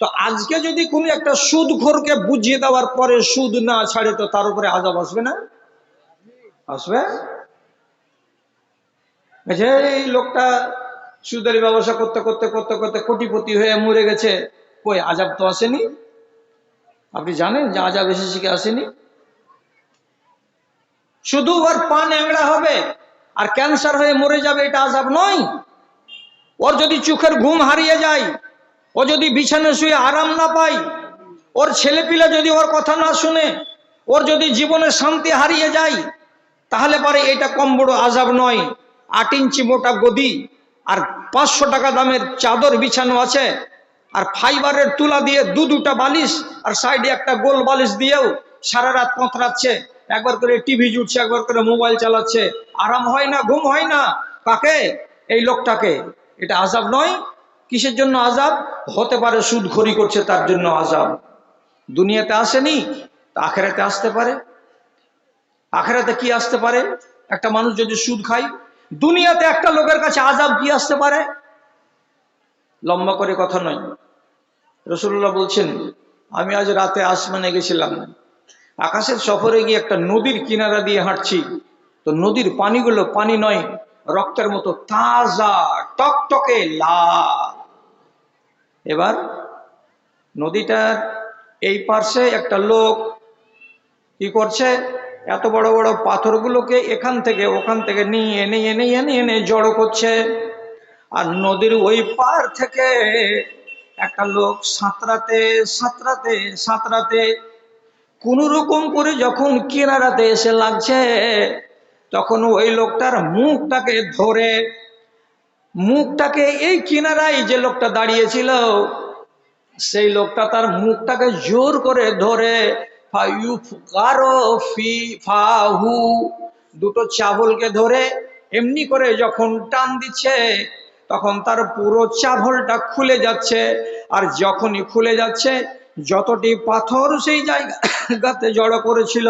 তো আজকে যদি কোনো একটা সুদ ঘরকে বুঝিয়ে দেওয়ার পরে সুদ না ছাড়ে, তো তার উপরে আজাব আসবে না? আসবে? এই লোকটা সুদের ব্যবসা করতে করতে করতে করতে কোটিপতি হয়ে মরে গেছে, কই আজাব তো আসেনি? আপনি জানেন যে আজাব এসেছে কি আসেনি? শুধু ওর পা ন্যাংড়া হবে আর ক্যান্সার হয়ে মরে যাবে, এটা আজাব নয়। ওর যদি চোখের ঘুম হারিয়ে যায় ও যদি বিছানে শুয়ে আরাম না পায়, ওর ছেলেপিলা যদি ওর কথা না শুনে, ওর যদি জীবনে শান্তি হারিয়ে যায়, তাহলে পরে এটা কম বড় আজাব নয়। আট ইঞ্চি মোটা গদি আর পাঁচশো টাকা দামের চাদর বিছানো আছে আর ফাইবারের তুলা দিয়ে দু দুটা বালিশ আর সাইডে একটা গোল বালিশ দিয়েও সারা রাত কতরাচ্ছে। একবার করে টিভি জুটছে, একবার করে মোবাইল চালাচ্ছে। আরাম হয় না, ঘুম হয় না। কাকে? এই লোকটাকে। এটা আজাব নয় কিসের জন্য আজাব হতে পারে সুদ খড়ি করছে তার জন্য আজাব দুনিয়াতে আসেনি আখেরাতে আসতে পারে। আখেরাতে কি আসতে পারে? একটা মানুষ যদি সুদ খায়, দুনিয়াতে একটা লোকের কাছে আজাব কি আসতে পারে? লম্বা করে কথা নয়। রসুল্লাহ বলছেন, আমি আজ রাতে আসমানে গেছিলাম। আকাশের সফরে গিয়ে একটা নদীর কিনারা দিয়ে হাঁটছি। তো নদীর পানিগুলো পানি নয়, রক্তের মতো তাজা, টকটকে লাল। এবার নদীটার এই পার্শ্বে একটা লোক কি করছে? এত বড় বড় পাথরগুলোকে এখান থেকে ওখান থেকে নিয়ে এনে এনে এনে এনে জড়ো করছে। আর নদীর ওই পার থেকে একটা লোক সাঁতরাতে সাঁতরাতে সাঁতরাতে কোন রকম করে যখন কিনারাতে এসে লাগছে, তখন ওই লোকটার মুখটাকে ধরে মুখটাকে এই কিনারায় যে লোকটা দাঁড়িয়েছিল, সেই লোকটা তার মুখটাকে জোর করে ধরে দুটো চাবলকে ধরে এমনি করে যখন টান দিচ্ছে, তখন তার পুরো চাভলটা খুলে যাচ্ছে। আর যখনই খুলে যাচ্ছে, যতটি পাথর সেই জায়গাতে জড়ো করেছিল,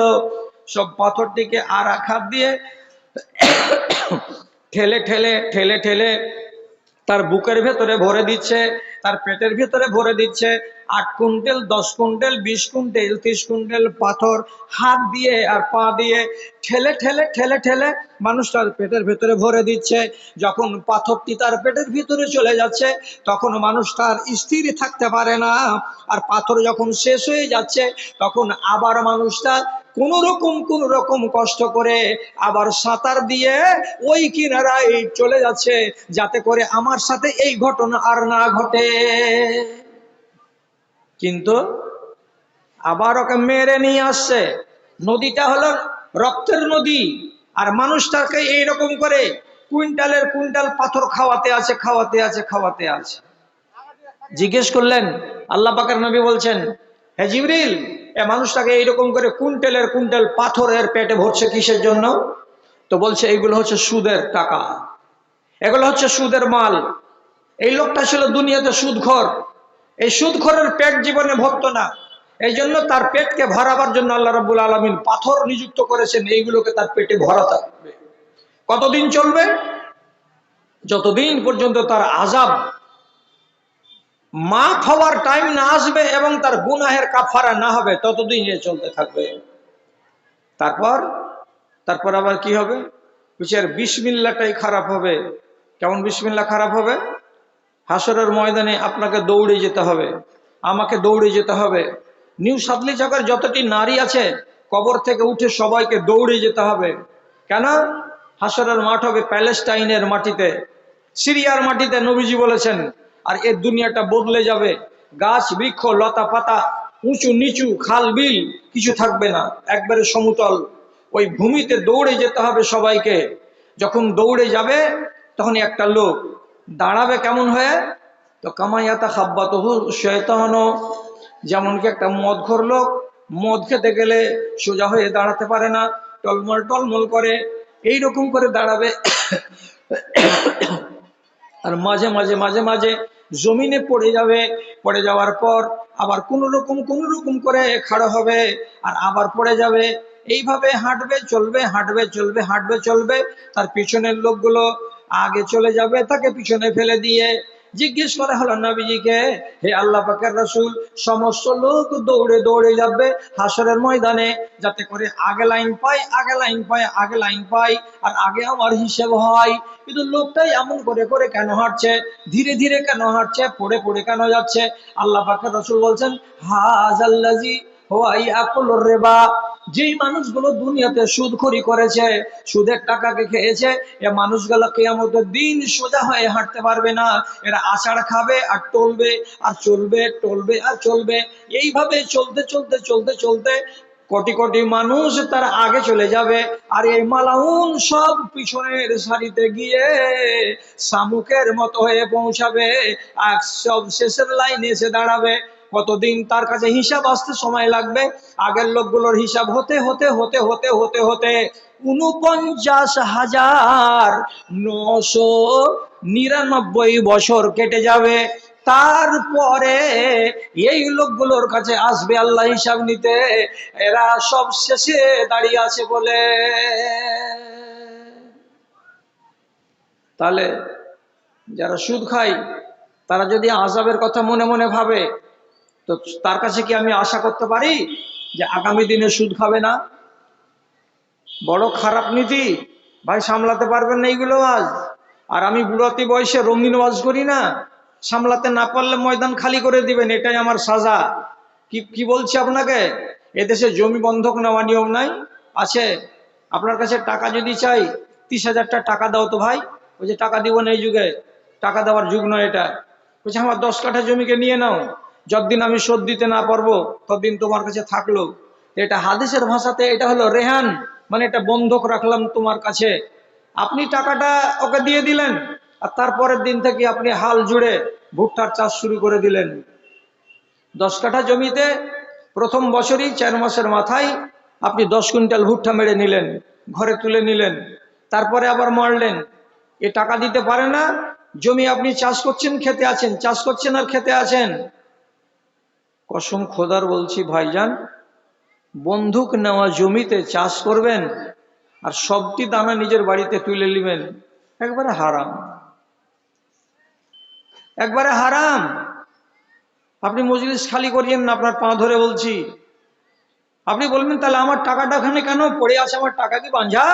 সব পাথরটিকে আর আঘাত দিয়ে ঠেলে ঠেলে ঠেলে ঠেলে তার বুকের ভেতরে ভরে দিচ্ছে, তার পেটের ভেতরে ভরে দিচ্ছে। আট কুইন্টাল, দশ কুইন্টাল, বিশ কুইন্টাল, ত্রিশ কুইন্টাল পাথর হাত দিয়ে আর পা দিয়ে ঠেলে ঠেলে ঠেলে ঠেলে মানুষটার পেটের ভেতরে ভরে দিচ্ছে। যখন পাথরটি তার পেটের ভিতরে চলে যাচ্ছে, তখন মানুষটার স্থির থাকতে পারে না। আর পাথর যখন শেষ হয়ে যাচ্ছে, তখন আবার মানুষটা কোন রকম কোন রকম কষ্ট করে আবার সাঁতার দিয়ে ওই কিনারায় চলে যাচ্ছে, যাতে করে আমার সাথে এই ঘটনা আর না ঘটে। কিন্তু আবার ওকে মেরে নিয়ে আসছে। নদীটা হলো রক্তের নদী, আর মানুষটাকে এইরকম করে কুইন্টালের কুইন্টাল পাথর খাওয়াতে আছে খাওয়াতে আছে খাওয়াতে আছে। জিজ্ঞেস করলেন, আল্লাহ পাকের নবী বলছেন, হে জিবরিল এ মানুষটাকে এইরকম করে কুইন্টালের কুইন্টাল পাথরের পেটে ভরছে কিসের জন্য? তো বলছে, এইগুলো হচ্ছে সুদের টাকা। এগুলো হচ্ছে সুদের মাল। এই লোকটা ছিল দুনিয়াতে সুদখর। এই সুদখরের পেট জীবনে ভরতো না। এই জন্য তার পেটকে ভরাবার জন্য আল্লাহ রাবুল আলমিন পাথর নিযুক্ত করেছেন, এইগুলোকে তার পেটে ভরা থাকবে। কতদিন চলবে? যতদিন পর্যন্ত তার আজাব মা হওয়ার টাইম না আসবে এবং তার গুনাহের কাফারা না হবে, ততদিন এ চলতে থাকবে। তারপর তারপর আবার কি হবে? বিচার বিসমিল্লাটাই খারাপ হবে। কেমন বিসমিল্লা খারাপ হবে? হাসরের ময়দানে আপনাকে দৌড়ে যেতে হবে, আমাকে দৌড়ে যেতে হবে। নিউ সাদলি চাকার যতটি নারী আছে, কবর থেকে উঠে সবাইকে দৌড়ে যেতে হবে। কেন? হাসরের মাঠ হবে প্যালেস্টাইনের মাটিতে। সিরিয়ার মাটিতে নবীজি বলেছেন আর এর দুনিয়াটা বদলে যাবে। গাছ, বৃক্ষ, লতা, পাতা, উঁচু, নিচু, খাল, বিল, কিছু থাকবে না। একবারে সমতল। ওই ভূমিতে দৌড়ে যেতে হবে সবাইকে। যখন দৌড়ে যাবে, তখন একটা লোক দাঁড়াবে কেমন হয়ে? তো কামাইয়াতা খাব্বা তহু শয়তান। যেমন কি একটা মদ ঘর লোক, মদ খেতে গেলে সোজা হয়ে দাঁড়াতে পারে না। টলমল টলমল করে। এই রকম করে দাঁড়াবে। আর মাঝে মাঝে মাঝে মাঝে জমিনে পড়ে যাবে। পড়ে যাওয়ার পর আবার কোন রকম কোন রকম করে খাড়া হবে আর আবার পড়ে যাবে। এইভাবে হাঁটবে, চলবে হাঁটবে চলবে হাঁটবে, চলবে। তার পিছনের লোকগুলো আগে চলে যাবে, তাকে পিছনে ফেলে দিয়ে জিজ্ঞেস করা, হলো নবীজিকে, হে আল্লাহ পাকের রসুল, সমস্ত লোক দৌড়ে দৌড়ে যাবে হাসরের ময়দানে যাতে করে আগে লাইন পাই, আগে লাইন পাই, আগে লাইন পাই, আর আগে আমার হিসেব হয়। কিন্তু লোকটাই এমন করে করে কেন হাঁটছে? ধীরে ধীরে কেন হাঁটছে? পড়ে পড়ে কেন যাচ্ছে? আল্লাহ পাকের রসুল বলছেন হাজ আল্লাজি হোয়াই আকুল রেবা। যেই মানুষগুলো দুনিয়াতে সুদ সুদখড়ি করেছে, সুদের টাকাকে খেয়েছে, এ মানুষগুলো কেয়ামতের দিন সোজা হয়ে হাঁটতে পারবে না। এরা আষাঢ় খাবে আর টলবে, আর চলবে, টলবে, আর চলবে। এইভাবে চলতে চলতে চলতে চলতে কোটি কোটি মানুষ তার আগে চলে যাবে। আর এই মালাউন সব পিছনের সারিতে গিয়ে শামুকের মতো হয়ে পৌঁছাবে। আর সব শেষের লাইনে এসে দাঁড়াবে। কতদিন তার কাছে হিসাব আসতে সময় লাগবে? আগের লোকগুলোর হিসাব হতে হতে হতে হতে হতে হতে উনপঞ্চাশ হাজার নশো নিরানব্বই বছর কেটে যাবে। তারপরে এই লোকগুলোর কাছে আসবে আল্লাহ হিসাব নিতে। এরা সব শেষে দাঁড়িয়ে আছে বলে। তাহলে যারা সুদ খায়, তারা যদি আজাবের কথা মনে মনে ভাবে তো তার কাছে কি আমি আশা করতে পারি যে আগামী দিনে সুদ খাবে না? বড় খারাপ নীতি। ভাই, সামলাতে পারবেন না এইগুলো আজ। আর আমি বুড়াতি বয়সে রঙিন ওয়াজ করি না। সামলাতে না পারলে ময়দান খালি করে দিবেন, এটাই আমার সাজা। কি কি বলছি আপনাকে? এদেশে জমি বন্ধক নেওয়া নিয়ম নাই। আছে। আপনার কাছে টাকা যদি চাই, তিরিশ হাজারটা টাকা দাও তো ভাই। ওই যে টাকা দিব না এই যুগে। টাকা দেওয়ার যুগ নয় এটা। বলছে, আমার দশ কাঠা জমিকে নিয়ে নাও। যতদিন আমি শোধ দিতে না পারব, ততদিন তোমার কাছে থাকল। এটা হাদিসের ভাষাতে এটা হলো রেহান মানে এটা বন্ধক রাখলাম তোমার কাছে। আপনি টাকাটা ওকে দিয়ে দিলেন, আর তারপরের দিন থেকে আপনি হাল জুড়ে ভুট্টার চাষ শুরু করে দিলেন। দশ কাঠা জমিতে প্রথম বছরই চার মাসের মাথায় আপনি দশ কুইন্টাল ভুট্টা মেরে নিলেন, ঘরে তুলে নিলেন, তারপরে আবার মারলেন। এ টাকা দিতে পারে না, জমি আপনি চাষ করছেন, খেতে আছেন, চাষ করছেন আর খেতে আছেন। কসম খোদার বলছি, ভাইজান, বন্দুক নেওয়া জমিতে চাষ করবেন আর সবটি দানা নিজের বাড়িতে তুলে নেবেন, একবারে হারাম। একবারে হারাম। আপনি মজলিস খালি করিয়েন না, আপনার পা ধরে বলছি। আপনি বলবেন, তাহলে আমার টাকাটা ওখানে কেন? পড়ে আছে আমার টাকা কি বাঞ্ঝা?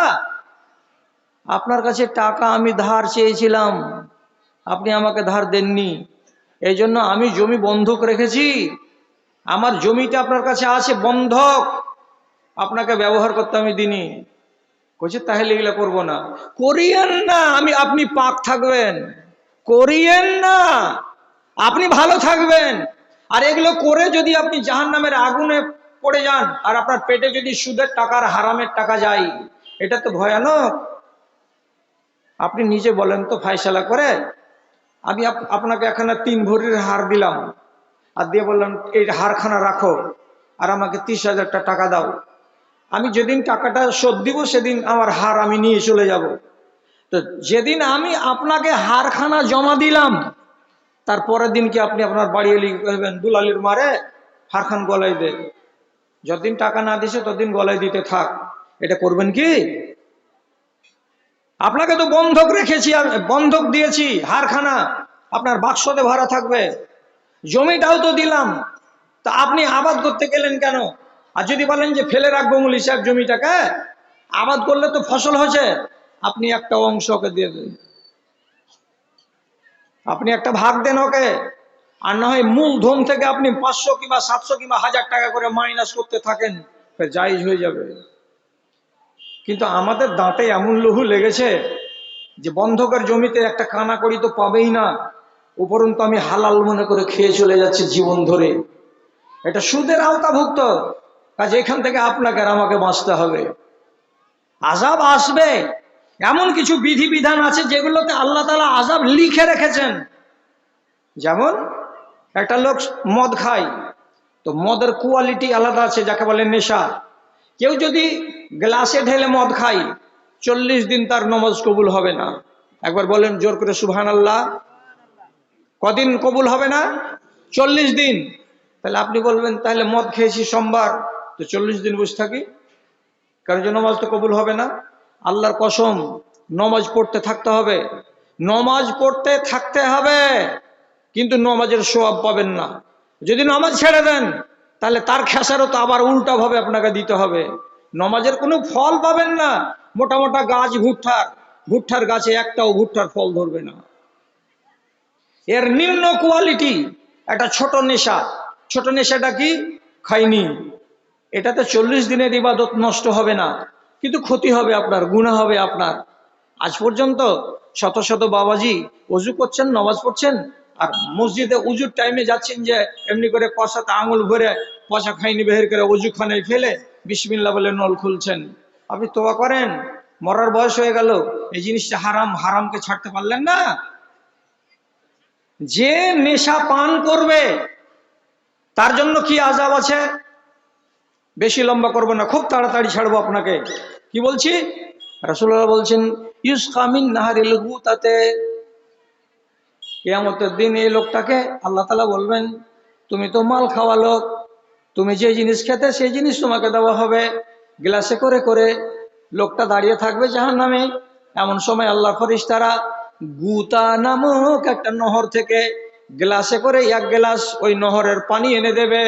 আপনার কাছে টাকা আমি ধার চেয়েছিলাম, আপনি আমাকে ধার দেননি। এই জন্য আমি জমি বন্ধক রেখেছি। আমার জমিটা আপনার কাছে আছে, বন্ধক। আপনাকে ব্যবহার করতে আমি দিনি কইছে, তাহলে এগুলো করব না। করিয়েন না, আমি, আপনি পাক থাকবেন। করিয়েন না, আপনি ভালো থাকবেন। আর এগুলো করে যদি আপনি জাহান নামের আগুনে পড়ে যান, আর আপনার পেটে যদি সুদের টাকার হারামের টাকা যায়, এটা তো ভয়ানক। আপনি নিজে বলেন তো ফাইসালা করে। আমি আপ- আপনাকে এখানে তিন ভরির হার দিলাম। আর দিয়ে বললাম, এই হারখানা রাখো আর আমাকে তিরিশ হাজারটা টাকা দাও। আমি যেদিন টাকাটা শোধ দিব, সেদিন আমার হার আমি নিয়ে চলে যাব। তো যেদিন আমি আপনাকে হারখানা জমা দিলাম তারপরের দিন কি আপনি আপনার বাড়ি এলি দুলালির মারে হারখান গলায় দে। যতদিন টাকা না দিছে, ততদিন গলায় দিতে থাক। এটা করবেন কি? আপনাকে তো বন্ধক রেখেছি বন্ধক দিয়েছি হারখানা। আপনার বাক্সতে ভরা থাকবে। জমিটাও তো দিলাম। তা আপনি আবাদ করতে গেলেন কেন? আর যদি বলেন যে ফেলে রাখব মূল হিসাব জমিটাকে, আবাদ করলে তো ফসল হয়েছে আপনি একটা অংশ ওকে দিয়ে দেন। আপনি একটা ভাগ দেন ওকে। আর না হয় মূলধন থেকে আপনি পাঁচশো কিংবা সাতশো কিংবা হাজার টাকা করে মাইনাস করতে থাকেন জায়জ হয়ে যাবে। কিন্তু আমাদের দাঁতে এমন লহু লেগেছে যে বন্ধকের জমিতে একটা কানা করি তো পাবেই না। উপরন্তু আমি হালাল মনে করে খেয়ে চলে যাচ্ছি জীবন ধরে। এটা সুদের আওতাভুক্ত। কাজে এখান থেকে আপনাকে আর আমাকে বাঁচতে হবে। আজাব আসবে। এমন কিছু বিধিবিধান আছে যেগুলোতে আল্লাহ তালা আজাব লিখে রেখেছেন। যেমন, একটা লোক মদ খায়, তো মদের কোয়ালিটি আলাদা আছে, যাকে বলে নেশা। কেউ যদি গ্লাসে ঢেলে মদ খায়, চল্লিশ দিন তার নমাজ কবুল হবে না। একবার বলেন জোর করে সুবহান আল্লাহ কদিন কবুল হবে না? চল্লিশ দিন। তাহলে আপনি বলবেন, তাহলে মদ খেয়েছি সোমবার। তো চল্লিশ দিন বসে থাকি। কারণ নমাজ তো কবুল হবে না। আল্লাহর কসম, নমাজ পড়তে থাকতে হবে। নমাজ পড়তে থাকতে হবে। কিন্তু নমাজের সোয়াব পাবেন না। যদি নমাজ ছেড়ে দেন, তাহলে তার খেসারও তো আবার উল্টা ভাবে আপনাকে দিতে হবে। নমাজের কোনো ফল পাবেন না। মোটা মোটা গাছ, ভুট্টার। ভুট্টার গাছে একটাও ভুট্টার ফল ধরবে না। এর নিম্ন কোয়ালিটি একটা ছোট নেশা। ছোট নেশাটা কি? খাইনি। এটাতে চল্লিশ দিনের ইবাদত নষ্ট হবে না। কিন্তু ক্ষতি হবে আপনার গুণা হবে আপনার। আজ পর্যন্ত শত শত বাবাজি অজু করছেন, নামাজ পড়ছেন, আর মসজিদে উজুর টাইমে যাচ্ছেন যে এমনি করে কষাতে আঙুল ভরে পচা খাইনি, বের করে অজু খানায় ফেলে বিসমিল্লা বলে নল খুলছেন। আপনি তোয়া করেন, মরার বয়স হয়ে গেল, এই জিনিসটা হারাম, হারামকে ছাড়তে পারলেন না। যে নেশা পান করবে, তার জন্য কি আজাব আছে? বেশি লম্বা করব না, খুব তাড়াতাড়ি ছাড়বো আপনাকে। কি বলছি? রাসুল্লাহ বলছেন ইউস কামিন নাহারিল তাতে কেয়ামতের দিন এই লোকটাকে আল্লাহ তালা বলবেন, তুমি তো মাল খাওয়া লোক, তুমি যে জিনিস খেতে, সেই জিনিস তোমাকে দেওয়া হবে। গ্লাসে করে করে লোকটা দাঁড়িয়ে থাকবে জাহান নামে এমন সময় আল্লাহ ফরিস্তারা গুতা নামক একটা নহর থেকে গ্লাসে করে এক গ্লাস ওই নহরের পানি এনে দেবে।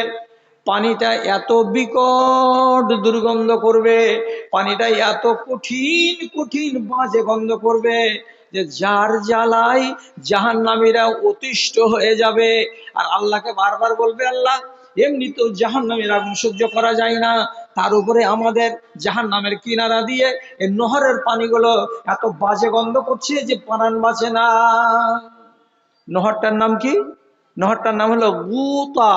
পানিটা এত বিকট দুর্গন্ধ করবে, পানিটা এত কঠিন কঠিন বাজে গন্ধ করবে যে যার জ্বালাই জাহান নামীরা অতিষ্ঠ হয়ে যাবে। আর আল্লাহকে বারবার বলবে, আল্লাহ, এমনি তো জাহান নামের আগুন সহ্য করা যায় না। তার উপরে আমাদের জাহান নামের কিনারা দিয়ে এই নহরের পানিগুলো এত বাজে গন্ধ করছে যে পানান বাঁচে না। নহরটার নাম কি? নহরটার নাম হলো গুতা।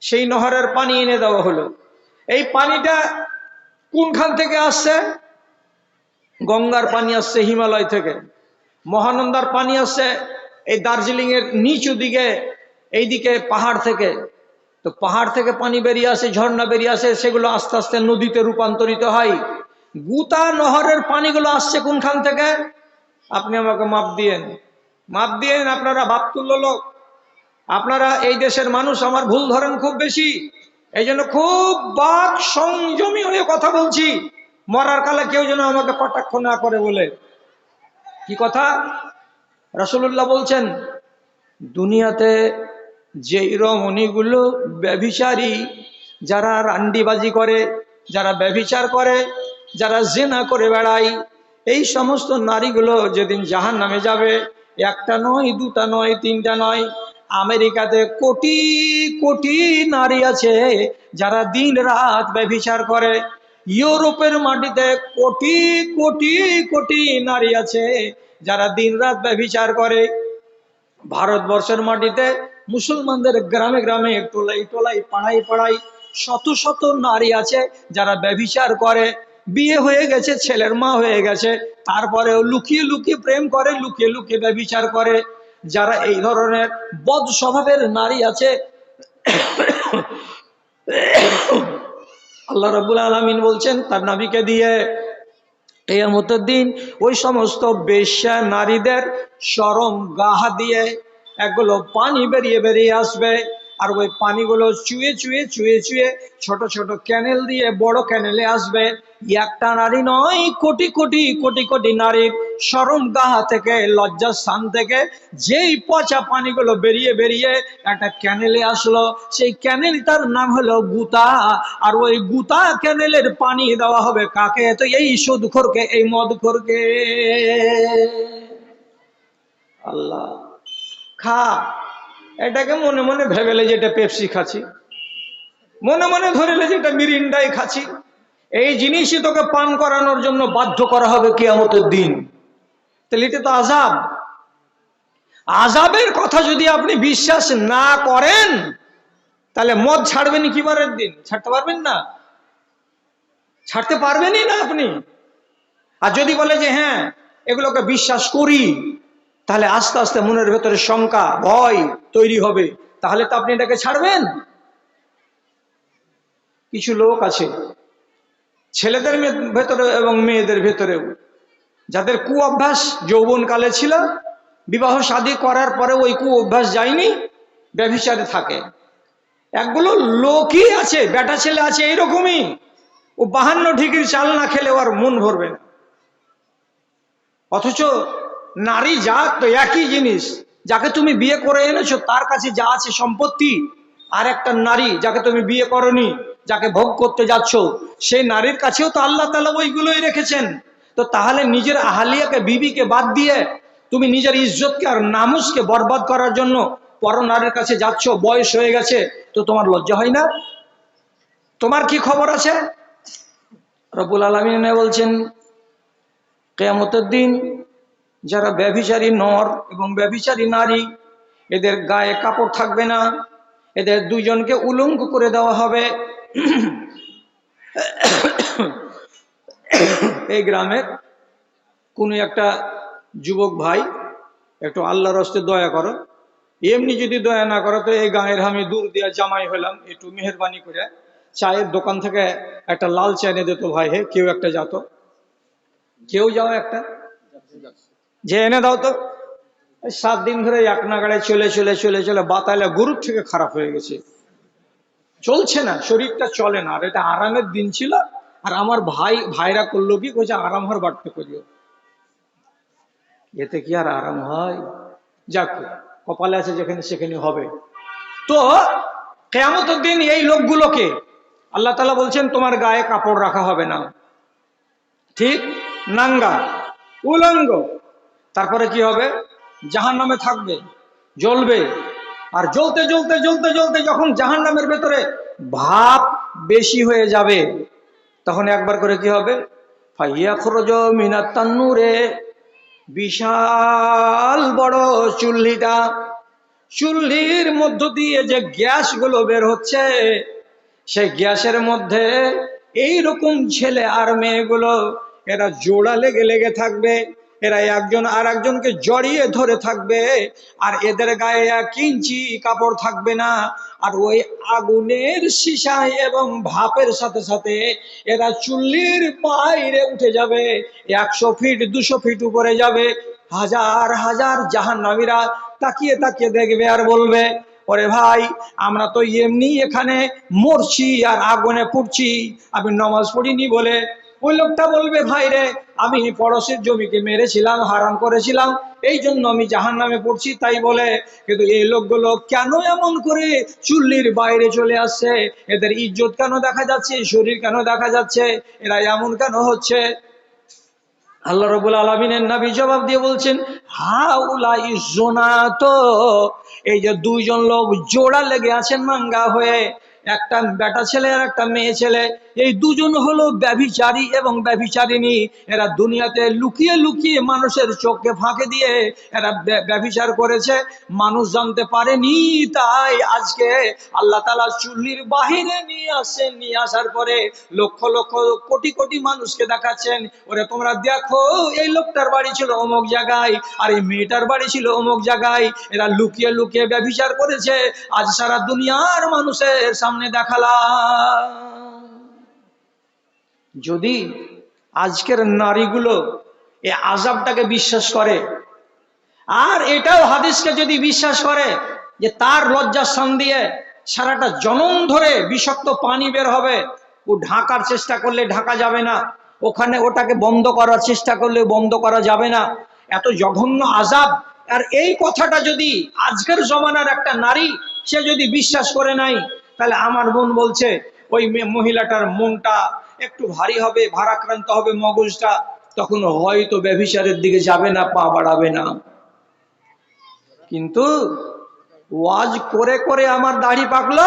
সেই নহরের পানি এনে দেওয়া হলো। এই পানিটা কোনখান থেকে আসছে? গঙ্গার পানি আসছে হিমালয় থেকে। মহানন্দার পানি আসছে এই দার্জিলিং এর নিচু দিকে, এইদিকে পাহাড় থেকে। তো পাহাড় থেকে পানি বেরিয়ে আসে, ঝর্ণা বেরিয়ে আসে, সেগুলো আস্তে আস্তে নদীতে রূপান্তরিত হয়। গুতা নহরের পানিগুলো আসছে কোনখান থেকে? আপনি আমাকে মাপ দিয়েন। মাপ দিয়েন, আপনারা বাপতুল্য লোক। আপনারা এই দেশের মানুষ, আমার ভুল ধরেন খুব বেশি। এই জন্য খুব বাক সংযমী হয়ে কথা বলছি। মরার কালে কেউ যেন আমাকে কটাক্ষ না করে বলে। কি কথা? রসুল্লাহ বলছেন, দুনিয়াতে যেই রমণীগুলো ব্যভিচারী, যারা রান্ডিবাজি করে, যারা ব্যভিচার করে, যারা জেনা করে বেড়ায়, এই সমস্ত নারীগুলো যেদিন জাহান নামে যাবে, একটা নয়, দুটা নয়, তিনটা নয়, আমেরিকাতে কোটি কোটি নারী আছে যারা দিন রাত ব্যভিচার করে, ইউরোপের মাটিতে কোটি কোটি কোটি নারী আছে যারা দিন রাত ব্যভিচার করে, ভারতবর্ষের মাটিতে মুসলমানদের গ্রামে গ্রামে টোলাই টোলাই পাড়াই পাড়াই শত শত নারী আছে যারা ব্যভিচার করে। বিয়ে হয়ে গেছে, ছেলের মা হয়ে গেছে। তারপরেও লুকিয়ে লুকিয়ে প্রেম করে, লুকিয়ে লুকিয়ে ব্যভিচার করে। যারা এই ধরনের বদ স্বভাবের নারী আছে, আল্লাহ রাবুল আলমিন বলছেন, তার নাবিকে দিয়ে কেয়ামতের দিন ওই সমস্ত বেশ্যা নারীদের সরম গাহা দিয়ে একগুলো পানি বেরিয়ে বেরিয়ে আসবে। আর ওই পানিগুলো চুয়ে চুয়ে চুয়ে চুয়ে ছোট ছোট ক্যানেল দিয়ে বড় ক্যানেলে আসবে। একটা নারী নয়, কোটি কোটি কোটি কোটি নারীর সরম গাহা থেকে লজ্জার স্থান থেকে যেই পচা পানিগুলো বেরিয়ে বেরিয়ে একটা ক্যানেলে আসলো। সেই ক্যানেলটার নাম হলো গুতা। আর ওই গুতা ক্যানেলের পানি দেওয়া হবে কাকে? তো এই সুদখোরকে, এই মদখোরকে। আল্লাহ। খা। এটাকে মনে মনে ভেবেলে যে এটা পেপসি খাচ্ছি। মনে মনে ধরেলে যে এটা মিরিন্ডাই খাচ্ছি। এই জিনিসই তোকে পান করানোর জন্য বাধ্য করা হবে কেয়ামতের দিন। তাহলে এটা তো আজাব আজাবের কথা যদি আপনি বিশ্বাস না করেন, তাহলে মদ ছাড়বেন কি বারের দিন? ছাড়তে পারবেন না? ছাড়তে পারবেনই না আপনি। আর যদি বলে যে হ্যাঁ এগুলোকে বিশ্বাস করি তাহলে আস্তে আস্তে মনের ভেতরে শঙ্কা, ভয় তৈরি হবে। তাহলে তো আপনি এটাকে ছাড়বেন। কিছু লোক আছে, ছেলেদের ভেতরে এবং মেয়েদের ভেতরেও, যাদের কু অভ্যাস যৌবনকালে ছিল, বিবাহ শাদী করার পরে ওই কু অভ্যাস যায়নি, ব্যভিচারে থাকে। একগুলো লোকই আছে, বেটা ছেলে আছে এইরকমই ও বাহান্ন ঠিকির চাল না খেলে ওর মন ভরবে না। অথচ নারী জাত তো একই জিনিস। যাকে তুমি বিয়ে করে এনেছো, তার কাছে যা আছে সম্পত্তি, আর একটা নারী যাকে তুমি বিয়ে করনি, যাকে ভোগ করতে যাচ্ছ, সেই নারীর কাছেও তো আল্লাহ তালা ওইগুলোই রেখেছেন। তো তাহলে নিজের আহালিয়াকে, বিবিকে বাদ দিয়ে তুমি নিজের ইজ্জতকে আর নামুসকে বরবাদ করার জন্য পর নারীর কাছে যাচ্ছ, বয়স হয়ে গেছে, তো তোমার লজ্জা হয় না? তোমার কি খবর আছে? রবুল আলমিন বলছেন, কেয়ামতের দিন যারা ব্যভিচারী নর এবং ব্যভিচারী নারী, এদের গায়ে কাপড় থাকবে না। এদের দুজনকে উলঙ্গ করে দেওয়া হবে। এই গ্রামের কোনো একটা যুবক ভাই, একটু আল্লাহর হস্তে দয়া করো। এমনি যদি দয়া না করো, তো এই গায়ের আমি দূর দিয়ে জামাই হলাম একটু মেহরবানি করে। চায়ের দোকান থেকে একটা লাল চা এনে দিত ভাই, হে, কেউ একটা যাত। কেউ যাও একটা? যে এনে দাও তো। সাত দিন ধরে এক নাগাড়ে চলে চলে চলে চলে বাতালে গরুর থেকে খারাপ হয়ে গেছে। চলছে না, শরীরটা চলে না। আর এটা আরামের দিন ছিল। আর আমার ভাই, ভাইরা করল কি? কইছে, আরাম হওয়ার বাড়তে করিও। এতে কি আর আরাম হয়? যাক, কপালে আছে যেখানে সেখানে হবে। তো, কেয়ামতের দিন এই লোকগুলোকে আল্লাহ তালা বলছেন, তোমার গায়ে কাপড় রাখা হবে না। ঠিক? নাঙ্গা, উলঙ্গ। তারপরে কি হবে? জাহান নামে থাকবে, জ্বলবে। আর জ্বলতে জ্বলতে জ্বলতে জ্বলতে যখন জাহান নামের ভেতরে ভাব বেশি হয়ে যাবে, তখন একবার করে কি হবে? বিশাল বড় চুল্লিটা। চুল্লির মধ্য দিয়ে যে গ্যাসগুলো বের হচ্ছে, সেই গ্যাসের মধ্যে এই রকম ছেলে আর মেয়েগুলো, এরা জোড়া লেগে লেগে থাকবে। এরা একজন আর একজনকে জড়িয়ে ধরে থাকবে, আর এদের গায়ে এক ইঞ্চি কাপড় থাকবে না। আর ওই আগুনের সীসায় এবং ভাপের সাথে সাথে এরা চুল্লির বাইরে উঠে যাবে, একশো ফিট, দুশো ফিট উপরে যাবে। হাজার হাজার জাহান্নামীরা তাকিয়ে তাকিয়ে দেখবে আর বলবে, ওরে ভাই, আমরা তো এমনি এখানে মরছি আর আগুনে পুড়ছি। আমি নমাজ পড়িনি বলে ওই লোকটা বলবে, ভাই রে, আমি পড়োশের জমিকে মেরেছিলাম, হারাম করেছিলাম, এই জন্য আমি জাহান নামে পড়ছি। তাই বলে, কিন্তু এই লোকগুলো কেন এমন করে চুল্লির বাইরে চলে আসছে? এদের ইজ্জত কেন দেখা যাচ্ছে? শরীর কেন দেখা যাচ্ছে? এরা এমন কেন হচ্ছে? আল্লাহ রবুল আলমিনের নাবি জবাব দিয়ে বলছেন হা উলাই জোনা তো, এই যে দুইজন লোক জোড়া লেগে আছেন মাঙ্গা হয়ে, একটা বেটা ছেলে আর একটা মেয়ে ছেলে এই দুজন হলো ব্যভিচারী এবং ব্যভিচারিণী। এরা দুনিয়াতে লুকিয়ে লুকিয়ে মানুষের চোখকে ফাঁকে দিয়ে এরা ব্য- ব্যভিচার করেছে। মানুষ জানতে পারেনি, তাই আজকে আল্লাহ তালা চুল্লির বাহিরে নিয়ে আসছেন। নিয়ে আসার পরে লক্ষ লক্ষ কোটি কোটি মানুষকে দেখাচ্ছেন। ওরে, তোমরা দেখো, এই লোকটার বাড়ি ছিল অমুক জায়গায়, আর এই মেয়েটার বাড়ি ছিল অমুক জায়গায়। এরা লুকিয়ে লুকিয়ে ব্যভিচার করেছে। আজ সারা দুনিয়ার মানুষের সামনে দেখালাম। যদি আজকের নারীগুলো এই আজাবটাকে বিশ্বাস করে, আর এটাও হাদিসকে যদি বিশ্বাস করে যে তার লজ্জাস্থান দিয়ে সারাটা জনম ধরে বিষাক্ত পানি বের হবে, ও ঢাকার চেষ্টা করলে ঢাকা যাবে না, ওখানে ওটাকে বন্ধ করার চেষ্টা করলে বন্ধ করা যাবে না, এত জঘন্য আজাব আর এই কথাটা যদি আজকের জমানার একটা নারী সে যদি বিশ্বাস করে নাই, তাহলে আমার বোন বলছে, ওই মহিলাটার মনটা একটু ভারী হবে, ভারাক্রান্ত হবে মগজটা, তখন হয়তো ব্যভিচারের দিকে যাবে না, পা বাড়াবে না। কিন্তু ওয়াজ করে করে আমার দাড়ি পাকলো,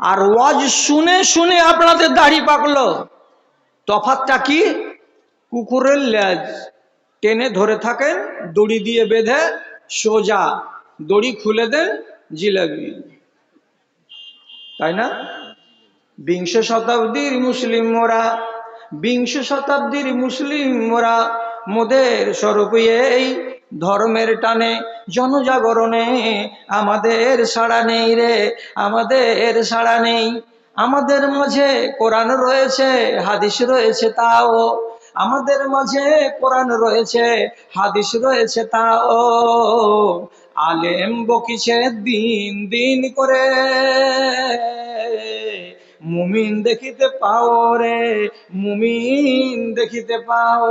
আর ওয়াজ শুনে শুনে আপনাদের দাড়ি পাকলো। তফাতটা কি? কুকুরের লেজ টেনে ধরে থাকেন, দড়ি দিয়ে বেঁধে সোজা দড়ি খুলে দেন জিলাপি তাই না? বিংশ শতাব্দীর মুসলিম মোরা, বিংশ শতাব্দীর মুসলিম মোরা, মোদের স্বরূপ এই ধর্মের টানে, জনজাগরণে আমাদের সাড়া নেই রে, আমাদের সাড়া নেই। আমাদের মাঝে কোরআন রয়েছে, হাদিস রয়েছে তাও। আমাদের মাঝে কোরআন রয়েছে, হাদিস রয়েছে তাও। আলেম বকিছে দিন দিন করে। মুমিন দেখিতে পাও রে মুমিন দেখিতে পাও।